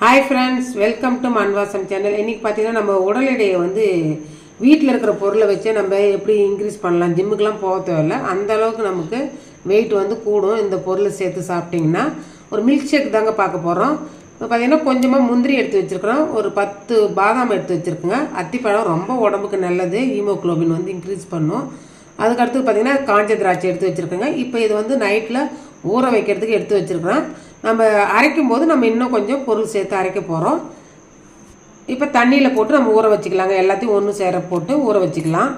Hi friends welcome to Manvasam channel இன்றைக்கி பார்த்தீங்கன்னா நம்ம உடல் எடையை வந்து வீட்டில் இருக்கிற பொருளை வச்சே நம்ம எப்படி இன்க்ரீஸ் பண்ணலாம்? ஜிம்முக்கெலாம் போக தேவையில்ல. அந்த அளவுக்கு நமக்கு வெயிட் வந்து கூடும். இந்த பொருளை சேர்த்து சாப்பிட்டிங்கன்னா ஒரு மில்க் ஷேக் தாங்க பார்க்க போகிறோம் இப்போ பார்த்தீங்கன்னா கொஞ்சமாக முந்திரி எடுத்து வச்சுருக்குறோம். ஒரு பத்து பாதாம் எடுத்து வச்சுருக்குங்க. அத்திப்பழம் ரொம்ப உடம்புக்கு நல்லது. ஹீமோக்ளோபின் வந்து இன்க்ரீஸ் பண்ணும். அதுக்கடுத்து பார்த்தீங்கன்னா காஞ்ச திராட்சை எடுத்து வச்சுருக்கோங்க. இப்போ இது வந்து நைட்டில் ஊற வைக்கிறதுக்கு எடுத்து வச்சுருக்கிறோம் நம்ம அரைக்கும் போது நம்ம இன்னும் கொஞ்சம் பொருள் சேர்த்து அரைக்க போகிறோம் இப்போ தண்ணியில் போட்டு நம்ம ஊற வச்சுக்கலாங்க. எல்லாத்தையும் ஒன்று சேர போட்டு ஊற வச்சுக்கலாம்.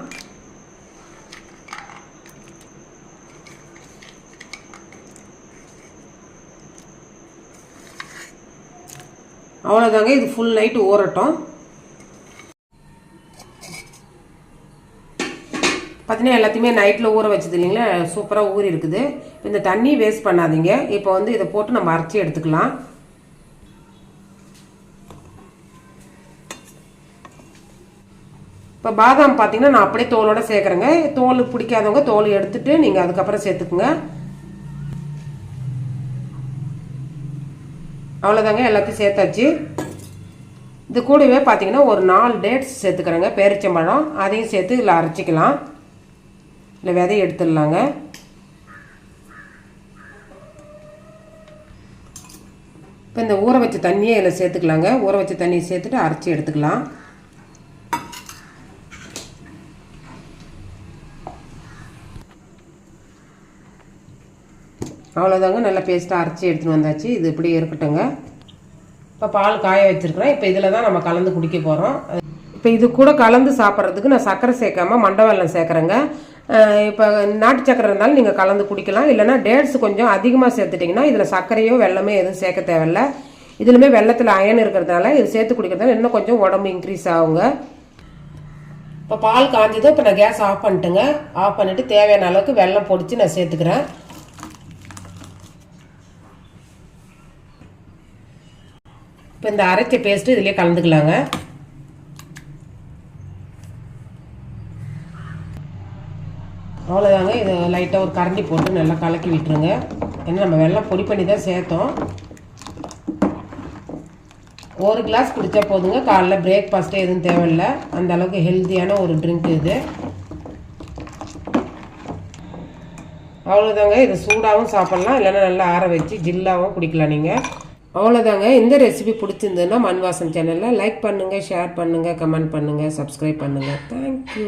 அவ்வளோதாங்க இது ஃபுல் நைட்டு ஊறட்டும். பார்த்தீங்கன்னா எல்லாத்தையுமே நைட்டில் ஊற வச்சது இல்லைங்களா? சூப்பராக ஊறி இருக்குது. இந்த தண்ணி வேஸ்ட் பண்ணாதீங்க. இப்போ வந்து இதை போட்டு நம்ம அரைச்சி எடுத்துக்கலாம். இப்போ பாதாம் பார்த்தீங்கன்னா நான் அப்படியே தோலோடு சேர்க்குறேங்க. தோல் பிடிக்காதவங்க தோல் எடுத்துட்டு நீங்கள் அதுக்கப்புறம் சேர்த்துக்குங்க. அவ்வளோதாங்க எல்லாத்தையும் சேர்த்தாச்சு. இது கூடவே பார்த்தீங்கன்னா ஒரு நாலு டேட்ஸ் சேர்த்துக்கிறேங்க. பேரிச்சம்பழம் அதையும் சேர்த்து இதில் அரைச்சிக்கலாம். இல்லை விதையை எடுத்துடலாங்க. இப்போ இந்த ஊற வச்ச தண்ணியை இதில் சேர்த்துக்கலாங்க. ஊற வச்ச தண்ணியை சேர்த்துட்டு அரைச்சி எடுத்துக்கலாம். அவ்வளோதாங்க நல்லா பேஸ்ட்டாக அரைச்சி எடுத்துகிட்டு வந்தாச்சு. இது இப்படி இருக்கட்டுங்க இப்போ பால் காய வச்சுருக்கிறேன் இப்போ இதில் தான் நம்ம கலந்து குடிக்க போகிறோம். இப்போ இது கூட கலந்து சாப்பிட்றதுக்கு நான் சர்க்கரை சேர்க்காம மண்டவெல்லம் சேர்க்குறேங்க. இப்போ நாட்டு சக்கரை இருந்தாலும் நீங்கள் கலந்து குடிக்கலாம். இல்லைனா டேட்ஸ் கொஞ்சம் அதிகமாக சேர்த்துட்டிங்கன்னா இதில் சர்க்கரையோ வெள்ளமே எதுவும் சேர்க்க தேவையில்ல. இதுலுமே வெள்ளத்தில் அயன் இருக்கிறதுனால இது சேர்த்து குடிக்கிறதுனால இன்னும் கொஞ்சம் உடம்பு இன்க்ரீஸ் ஆகுங்க. இப்போ பால் காஞ்சதும் இப்போ நான் கேஸ் ஆஃப் பண்ணிட்டுங்க. ஆஃப் பண்ணிவிட்டு தேவையான அளவுக்கு வெள்ளம் பொடிச்சு நான் சேர்த்துக்கிறேன். இப்போ இந்த அரைச்ச பேஸ்ட்டு இதிலே கலந்துக்கலாங்க. அவ்வளோதாங்க இதை லைட்டாக ஒரு கரண்டி போட்டு நல்லா கலக்கி விட்டுருங்க. ஏன்னா நம்ம வெள்ளம் பொடி பண்ணி தான் சேர்த்தோம். ஒரு கிளாஸ் குடித்தா போதுங்க. காலைல பிரேக்ஃபாஸ்ட்டே எதுவும் தேவையில்லை. அந்த அளவுக்கு ஹெல்த்தியான ஒரு ட்ரிங்க் இது. அவ்வளோதாங்க இது சூடாகவும் சாப்பிட்லாம். இல்லைன்னா நல்லா ஆற வச்சு ஜில்லாகவும் குடிக்கலாம் நீங்கள் அவ்வளோதாங்க இந்த ரெசிபி பிடிச்சிருந்ததுன்னா மண்வாசம் சேனலில் லைக் பண்ணுங்கள் ஷேர் பண்ணுங்கள் கமெண்ட் பண்ணுங்கள் சப்ஸ்கிரைப் பண்ணுங்கள் தேங்க்யூ